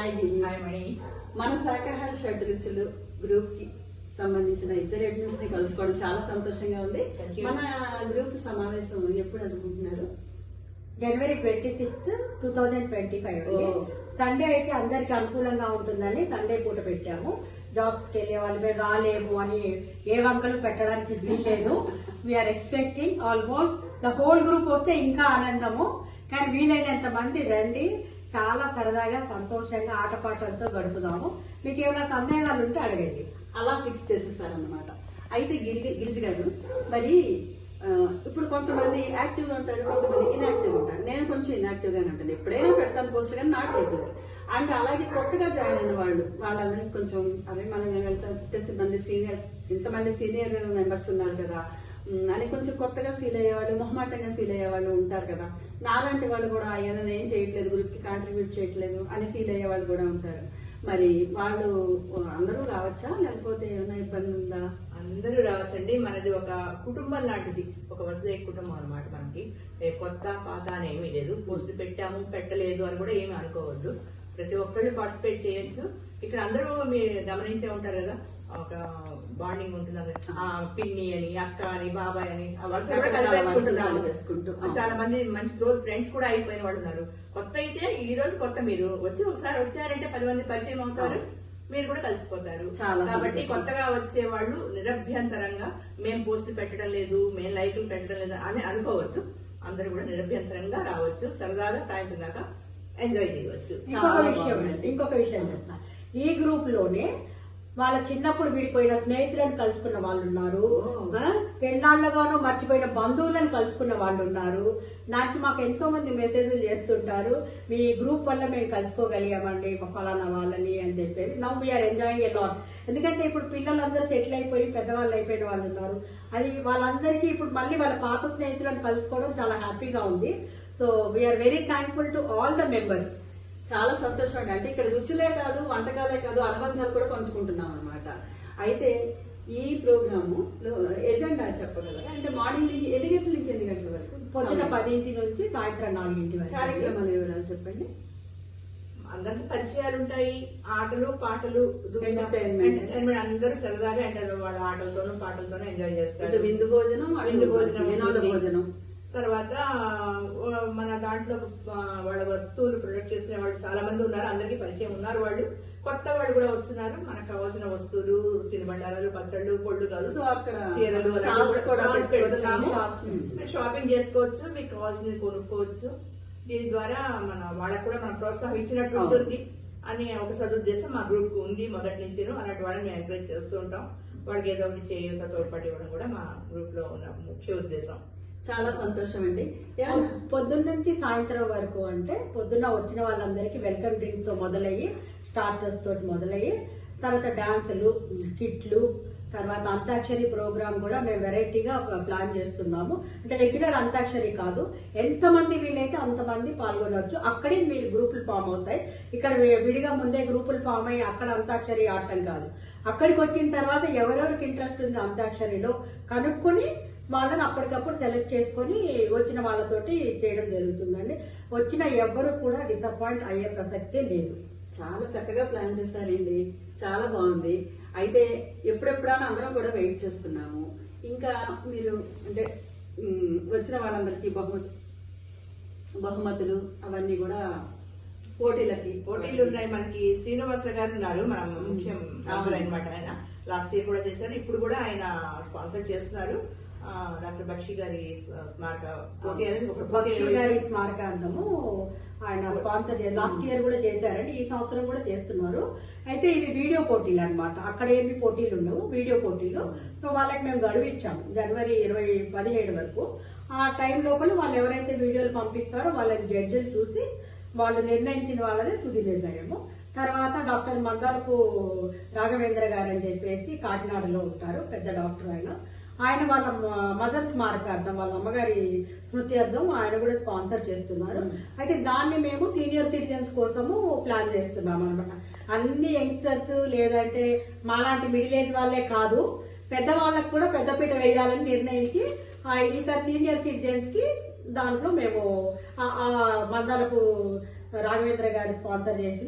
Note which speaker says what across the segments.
Speaker 1: Hi
Speaker 2: మణి
Speaker 1: మన శాకాహార షడ్రుచులు గ్రూప్కి సంబంధించిన ఇద్దరు అడ్మిన్స్ని కలుసుకోవడం చాలా సంతోషంగా ఉంది. మన గ్రూప్ సమావేశం ఎప్పుడు అనుకుంటున్నారు?
Speaker 3: January twenty sixth two thousand twenty five. Sunday అయితే అందరికి అనుకూలంగా ఉంటుందని సండే పూట పెట్టాము. జాబ్స్కి వెళ్ళే వాళ్ళు మేము రాలేము అని ఏ వంకలు పెట్టడానికి వీల్లేదు. We're expecting almost the whole group వస్తే ఇంకా ఆనందము. కానీ వీలైనంత మంది రండి. చాలా సరదాగా సంతోషంగా ఆటపాటలతో గడుపుదాము. మీకు ఏమైనా సందేహాలు ఉంటే అడగండి.
Speaker 1: అలా ఫిక్స్ చేసేసారన్నమాట. అయితే గిరిజ గిరిజి గారు మరి ఆ, ఇప్పుడు కొంతమంది యాక్టివ్గా ఉంటారు కొంతమంది ఇన్యాక్టివ్ ఉంటారు. నేను కొంచెం ఇన్యాక్టివ్గానే ఉంటాను. ఎప్పుడైనా పెడతాను పోస్ట్ కానీ నాట్ రెగ్యులర్ అండ్ అలాగే కొత్తగా జాయిన్ అయిన వాళ్ళు వాళ్ళందరికీ కొంచెం అదే మనం వెళ్తే మంది సీనియర్ ఇంతమంది సీనియర్ మెంబర్స్ ఉన్నారు కదా. అని కొంచెం కొత్తగా ఫీల్ అయ్యేవాళ్ళు మొహమాటంగా ఫీల్ అయ్యే వాళ్ళు ఉంటారు కదా. నాలాంటి వాళ్ళు కూడా అయ్యా నేను ఏం చేయట్లేదు గ్రూప్కి కాంట్రిబ్యూట్ చేయట్లేదు అని ఫీల్ అయ్యే వాళ్ళు కూడా ఉంటారు. మరి వాళ్ళు అందరూ రావచ్చా? లేకపోతే ఏమైనా ఇబ్బంది ఉందా?
Speaker 2: అందరూ రావచ్చండి. మనది ఒక కుటుంబం లాంటిది. ఒక వసతి కుటుంబం అన్నమాట మనకి. కొత్త పాత అని ఏమీ లేదు. పోస్టులు పెట్టాము పెట్టలేదు అని కూడా ఏమీ అనుకోవద్దు. ప్రతి ఒక్కళ్ళు పార్టిసిపేట్ చేయొచ్చు. ఇక్కడ అందరూ మీరు గమనించే ఉంటారు కదా. ఒక బాండింగ్ ఉంటుంది పిన్ని అని అక్క అని బాబాయ్ అని ఆ వరుస కూడా
Speaker 1: చాలా
Speaker 2: మంది మంచి క్లోజ్ ఫ్రెండ్స్ కూడా అయిపోయిన వాళ్ళు ఉన్నారు. కొత్త అయితే ఈ రోజు కొత్త మీరు. వచ్చి ఒకసారి వచ్చారంటే పది మంది పరిచయం అవుతారు. మీరు కూడా కలిసిపోతారు. కాబట్టి. కొత్తగా వచ్చే వాళ్ళు నిరభ్యంతరంగా మేము పోస్టులు పెట్టడం లేదు మేము లైకులు పెట్టడం లేదు అని అనుకోవద్దు. అందరూ కూడా నిరభ్యంతరంగా రావచ్చు. సరదాగా సాయంత్రం దాకా ఎంజాయ్ చేయవచ్చు.
Speaker 3: ఇంకొక విషయం. ఇంకొక విషయం చెప్తా. ఈ గ్రూప్లోనే వాళ్ళ చిన్నప్పుడు విడిపోయిన స్నేహితులను కలుసుకున్న వాళ్ళు ఉన్నారు పెళ్ళాళ్ళగాను మర్చిపోయిన బంధువులను కలుసుకున్న వాళ్ళు ఉన్నారు నాకు మాకు ఎంతో మంది మెసేజ్లు చేస్తుంటారు. మీ గ్రూప్ వల్ల మేము కలుసుకోగలిగామండి ఫలానా వాళ్ళని అని చెప్పేసి. Now we're enjoying a lot ఎందుకంటే ఇప్పుడు పిల్లలందరూ సెటిల్ అయిపోయి పెద్దవాళ్ళు అయిపోయిన వాళ్ళు ఉన్నారు. అది వాళ్ళందరికీ ఇప్పుడు మళ్ళీ వాళ్ళ పాత స్నేహితులను కలుసుకోవడం చాలా హ్యాపీగా ఉంది. So we're very thankful to all the members
Speaker 1: చాలా సంతోషం అండి అంటే ఇక్కడ రుచులే కాదు వంటకాలే కాదు అనుబంధాలు కూడా పంచుకుంటున్నాం అనమాట అయితే ఈ ప్రోగ్రాము ఎజెండా చెప్పగలరా? అంటే మార్నింగ్ నుంచి ఎన్ని గంటల నుంచి ఎన్ని గంటల వరకు?
Speaker 3: పొద్దున పదింటి నుంచి సాయంత్రం నాలుగింటి వరకు.
Speaker 1: కార్యక్రమాలు వివరాలు చెప్పండి?
Speaker 2: అందరికి పరిచయాలు ఉంటాయి. ఆటలు పాటలు
Speaker 1: entertainment.
Speaker 2: అందరూ సరదాగా ఎంటర్ వాళ్ళ ఆటలతోనూ పాటలతోనూ ఎంజాయ్ చేస్తారు.
Speaker 1: విందు భోజనం
Speaker 2: విందు భోజనం
Speaker 1: వినోద. భోజనం.
Speaker 2: తర్వాత మన దాంట్లో వాళ్ళ వస్తువులు ప్రొడక్ట్ చేసుకునే వాళ్ళు చాలా మంది ఉన్నారు అందరికీ పరిచయం ఉన్నారు వాళ్ళు. కొత్త వాళ్ళు కూడా వస్తున్నారు. మనకు కావాల్సిన వస్తువులు తినుబండారాలు పచ్చళ్ళు పొళ్ళు కాదు చీరలు పెడుతున్నాము.
Speaker 1: షాప్
Speaker 2: షాపింగ్ చేసుకోవచ్చు మీకు కావాల్సినవి కొనుక్కోవచ్చు. దీని ద్వారా మన వాళ్ళకు కూడా మనం ప్రోత్సాహం ఇచ్చినట్టు
Speaker 1: అవును.
Speaker 2: ఉంటుంది అని ఒక సదుద్దేశం మా గ్రూప్ ఉంది మొదటి నుంచి అలాంటి వాళ్ళని మేము ఎంకరేజ్ చేస్తూ ఉంటాం. వాళ్ళకి ఏదో ఒకటి చేయూత తోడ్పాటు ఇవ్వడం కూడా మా గ్రూప్లో ఉన్న ముఖ్య ఉద్దేశం.
Speaker 1: చాలా సంతోషం అండి?
Speaker 3: పొద్దున్న నుంచి సాయంత్రం వరకు అంటే పొద్దున్న వచ్చిన వాళ్ళందరికీ వెల్కమ్ డ్రింక్తో మొదలయ్యి స్టార్టర్స్ తోటి మొదలయ్యి తర్వాత డాన్సులు స్కిట్లు తర్వాత అంతాక్షరి ప్రోగ్రామ్ కూడా మేము వెరైటీగా ప్లాన్ చేస్తున్నాము. అంటే రెగ్యులర్ అంతాక్షరి కాదు ఎంతమంది వీలైతే అంతమంది పాల్గొనవచ్చు అక్కడే మీరు గ్రూపులు ఫామ్ అవుతాయి. ఇక్కడ విడిగా ముందే గ్రూపులు ఫామ్ అయ్యి అక్కడ అంతాక్షరి ఆడటం కాదు. అక్కడికి వచ్చిన తర్వాత ఎవరెవరికి ఇంట్రెస్ట్ ఉంది అంతాక్షరిలో కనుక్కొని వాళ్ళని అప్పటికప్పుడు సెలెక్ట్ చేసుకొని వచ్చిన వాళ్ళతోటి చేయడం జరుగుతుందండి. వచ్చిన ఎవ్వరు కూడా డిసప్పాయింట్ అయ్యే ప్రసక్తే లేదు.
Speaker 1: చాలా చక్కగా ప్లాన్ చేశారండి. చాలా బాగుంది. అయితే ఎప్పుడెప్పుడైనా అందరం కూడా వెయిట్ చేస్తున్నాము. ఇంకా మీరు అంటే వచ్చిన వాళ్ళందరికీ బహుమతి బహుమతులు అవన్నీ కూడా పోటీలకి
Speaker 2: పోటీలు ఉన్నాయి మనకి. శ్రీనివాస గారు ఉన్నారు మన ముఖ్యం అనమాట ఆయన. లాస్ట్ ఇయర్ కూడా చేశారు. ఇప్పుడు కూడా ఆయన స్పాన్సర్ చేస్తున్నారు. డాక్టర్ బక్షి గారి స్మ- స్మారక
Speaker 3: స్మారకార్థము ఆయన స్పాన్సర్ లాస్ట్ ఇయర్ కూడా చేశారండి ఈ సంవత్సరం కూడా చేస్తున్నారు. అయితే ఇవి వీడియో పోటీలు అన్నమాట. అక్కడ ఏమి పోటీలు ఉండవు వీడియో పోటీలు. సో వాళ్ళకి మేము గడువు ఇచ్చాము జనవరి ఇరవై పదిహేడు వరకు. ఆ టైం లోపల వాళ్ళు ఎవరైతే వీడియోలు పంపిస్తారో వాళ్ళని జడ్జిలు చూసి వాళ్ళు నిర్ణయించిన వాళ్ళదే తుది నిర్ణయము. తర్వాత డాక్టర్ మందారపు రాఘవేంద్ర గారు అని చెప్పేసి కాకినాడలో ఉంటారు పెద్ద డాక్టర్ ఆయన. ఆయన వాళ్ళ మదర్ స్మారకార్థం వాళ్ళ అమ్మగారి స్మృత్యార్థం ఆయన కూడా స్పాన్సర్ చేస్తున్నారు. అయితే దాన్ని మేము సీనియర్ సిటిజన్స్ కోసము ప్లాన్ చేస్తున్నాం అనమాట అన్ని యంగ్స్టర్స్ లేదంటే మాలాంటి మిడిల్ ఏజ్ వాళ్ళే కాదు పెద్దవాళ్ళకు కూడా పెద్దపీట వేయాలని నిర్ణయించి ఆ ఈసారి సీనియర్ సిటిజన్స్కి దాంట్లో మేము మందాలపు రాఘవేంద్ర గారి స్పాన్సర్ చేసి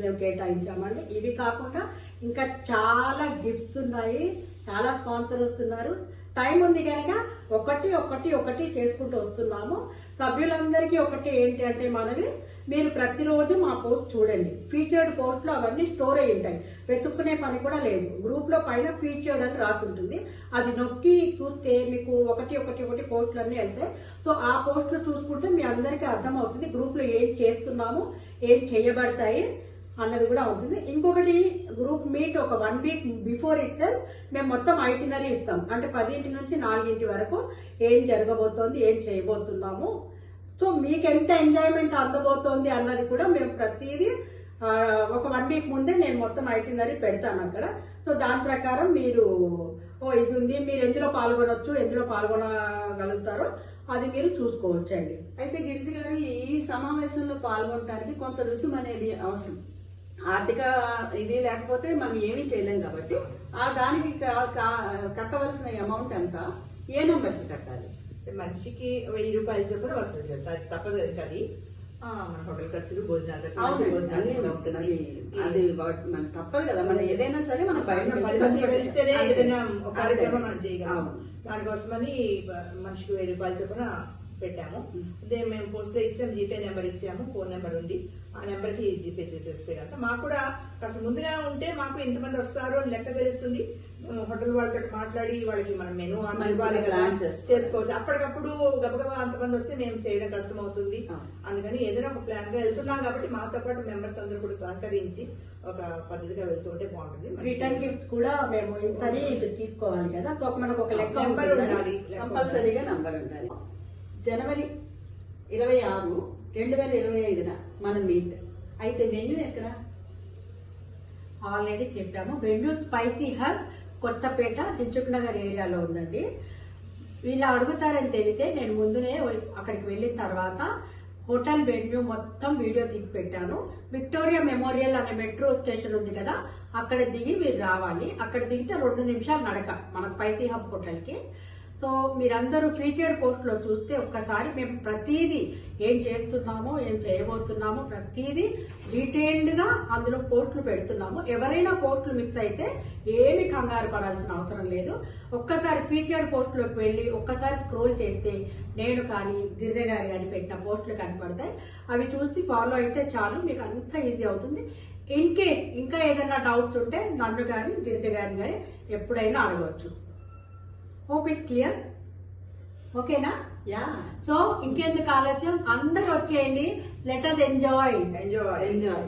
Speaker 3: మేము కేటాయించామండి. ఇవి కాకుండా ఇంకా చాలా గిఫ్ట్స్ ఉన్నాయి చాలా స్పాన్సర్ వస్తున్నారు టైం ఉంది కనుక ఒకటి ఒకటి ఒకటి చేసుకుంటూ వస్తున్నాము. సభ్యులందరికీ ఒకటి ఏంటి అంటే మనవి మీరు ప్రతిరోజు మా పోస్ట్ చూడండి. ఫీచర్డ్ పోస్ట్లో అవన్నీ స్టోర్ అయి ఉంటాయి. వెతుక్కునే పని కూడా లేదు. గ్రూప్లో పైన ఫీచర్డ్ అని రాసి ఉంటుంది అది నొక్కి చూస్తే మీకు ఒకటి ఒకటి ఒకటి పోస్టులు అన్నీ వెళ్తాయి. సో ఆ పోస్టులు చూసుకుంటే మీ అందరికీ అర్థమవుతుంది గ్రూప్లో ఏం చేస్తున్నాము ఏం చేయబడతాయి. అన్నది కూడా అవుతుంది ఇంకొకటి గ్రూప్ మీట్ ఒక వన్ వీక్ బిఫోర్ ఇట్ మేము మొత్తం ఐటినరీ ఇస్తాం. అంటే పదింటి నుంచి నాలుగింటి వరకు ఏం జరగబోతోంది ఏం చేయబోతున్నాము. సో మీకు ఎంత ఎంజాయ్మెంట్ అందబోతోంది అన్నది కూడా మేము ప్రతిదీ ఒక వన్ వీక్ ముందే నేను మొత్తం ఐటినరీ పెడతాను అక్కడ. సో దాని ప్రకారం మీరు ఓ ఇది ఉంది మీరు ఎందులో పాల్గొనొచ్చు ఎందులో పాల్గొనగలుగుతారో అది మీరు చూసుకోవచ్చండి.
Speaker 1: అయితే గిరిజ గారు ఈ సమావేశంలో పాల్గొనడానికి కొంత రుసుము అనేది అవసరం. ఆర్థిక ఇది లేకపోతే మనం ఏమీ చేయలేం కాబట్టి ఆ దానికి కట్టవలసిన అమౌంట్ ఎంత? ఏ నెంబర్కి కట్టాలి?
Speaker 2: మనిషికి వెయ్యి రూపాయలు చొప్పున వసూలు చేస్తారు అది తప్పదు అది మన హోటల్ ఖర్చులు భోజనాలు
Speaker 1: అది తప్పదు కదా. మనం ఏదైనా సరే మనం బయట
Speaker 2: పది మంది కలిస్తేనే. ఏదైనా. కార్యక్రమం మనం చేయగలం. దానికోసమని మనిషికి వెయ్యి రూపాయలు చొప్పున పెట్టాము. అదే మేము పోస్ట్ ఇచ్చాము జీపే నెంబర్ ఇచ్చాము ఫోన్ నెంబర్ ఉంది. ఆ నెంబర్కి జీపే చేసేస్తే మాకు కూడా కాస్త ముందుగా ఉంటే మాకు ఎంతమంది వస్తారో అని లెక్క తెలుస్తుంది. హోటల్ వాళ్ళతో మాట్లాడి వాళ్ళకి మన మెనూ ఇవ్వాలి కదా.
Speaker 1: చేసుకోవచ్చు.
Speaker 2: అప్పటికప్పుడు గబగబా అంతమంది వస్తే మేము చేయడం కష్టం అవుతుంది. అందుకని ఏదైనా ఒక ప్లాన్గా వెళ్తున్నాం కాబట్టి మాతో పాటు మెంబర్స్ అందరూ కూడా సహకరించి ఒక పద్ధతిగా వెళ్తుంటే బాగుంటుంది.
Speaker 3: రిటర్న్ గిఫ్ట్స్ కూడా మేము ఇంతని తీసుకోవాలి కదా. మనకు ఒక లెక్క
Speaker 2: నెంబర్ ఉండాలి.
Speaker 1: కంపల్సరీగా నంబర్ ఉండాలి. జనవరి ఇరవై ఆరు రెండు వేల ఇరవై ఐదున మన మీట్ అయితే వెన్యూ ఎక్కడ?
Speaker 3: ఆల్రెడీ చెప్పాము. Venue spicy Kothapet Dilsukhnagar ఏరియాలో ఉందండి. వీళ్ళు అడుగుతారని తెలిస్తే నేను ముందునే అక్కడికి వెళ్ళిన తర్వాత హోటల్ వెన్యూ మొత్తం వీడియో తీసి పెట్టాను. విక్టోరియా మెమోరియల్ అనే మెట్రో స్టేషన్ ఉంది కదా అక్కడ దిగి మీరు రావాలి. అక్కడ దిగితే రెండు నిమిషాలు నడక మన స్పైసీ హబ్ హోటల్కి. సో మీరందరూ ఫీచర్డ్ పోస్ట్లో చూస్తే ఒక్కసారి మేము ప్రతిదీ ఏం చేస్తున్నామో ఏం చేయబోతున్నామో ప్రతిదీ డీటెయిల్డ్గా అందులో పోస్టులు పెడుతున్నాము. ఎవరైనా పోస్టులు మిక్స్ అయితే ఏమి కంగారు పడాల్సిన అవసరం లేదు. ఒక్కసారి ఫీచర్డ్ పోస్టులోకి వెళ్ళి ఒక్కసారి స్క్రోల్ చేస్తే నేను కానీ గిరిజ గారి కానీ పెట్టిన పోస్టులు కనపడతాయి. అవి చూసి ఫాలో అయితే చాలు మీకు అంత ఈజీ అవుతుంది. ఇన్ కేస్ ఇంకా ఏదైనా డౌట్స్ ఉంటే నన్ను కానీ గిరిజ గారిని కానీ ఎప్పుడైనా అడగవచ్చు. హోప్ ఇట్ క్లియర్ ఓకేనా
Speaker 1: యా
Speaker 3: సో ఇంకెందుకు ఆలస్యం? అందరూ వచ్చేయండి. Let us enjoy
Speaker 2: enjoy
Speaker 1: enjoy